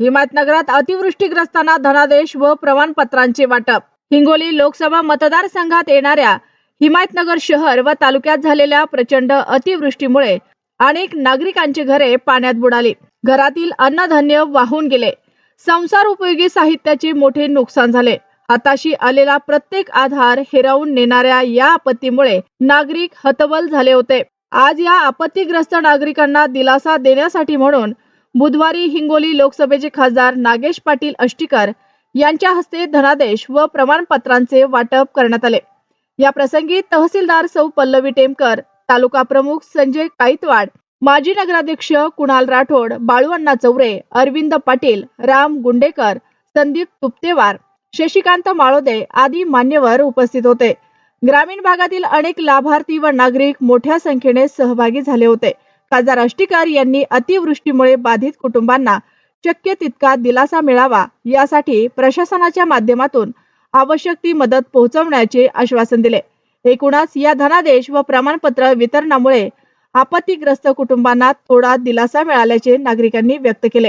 हिमायतनगरात अतिवृष्टीग्रस्तांना धनादेश व प्रमाणपत्रांचे वाटप. हिंगोली लोकसभा मतदारसंघात येणाऱ्या हिमायतनगर शहर व तालुक्यात झालेल्या प्रचंड अतिवृष्टीमुळे अनेक नागरिकांची घरे पाण्यात बुडाली. घरातील अन्नधान्य वाहून गेले. संसार उपयोगी साहित्याचे मोठे नुकसान झाले. हाताशी आलेला प्रत्येक आधार हिरावून नेणाऱ्या या आपत्तीमुळे नागरिक हतबल झाले होते. आज या आपत्तीग्रस्त नागरिकांना दिलासा देण्यासाठी म्हणून बुधवारी हिंगोली लोकसभेचे खासदार नागेश पाटील अष्टीकर यांच्या हस्ते धनादेश व प्रमाणपत्रांचे वाटप करण्यात आले. या प्रसंगी तहसीलदार सौ पल्लवी टेमकर तालुका प्रमुख संजय काईतवाड माजी नगराध्यक्ष कुणाल राठोड बाळूअण्णा चौरे अरविंद पाटील राम गुंडेकर संदीप तुपतेवार शशिकांत माळोदे आदी मान्यवर उपस्थित होते. ग्रामीण भागातील अनेक लाभार्थी व नागरिक मोठ्या संख्येने सहभागी झाले होते. खासदार अष्टीकर यांनी अतिवृष्टीमुळे बाधित कुटुंबांना शक्य तितका दिलासा मिळावा यासाठी प्रशासनाच्या माध्यमातून आवश्यक ती मदत पोहोचवण्याचे आश्वासन दिले. एकूणच या धनादेश व प्रमाणपत्र वितरणामुळे आपत्तीग्रस्त कुटुंबांना थोडा दिलासा मिळाल्याचे नागरिकांनी व्यक्त केले.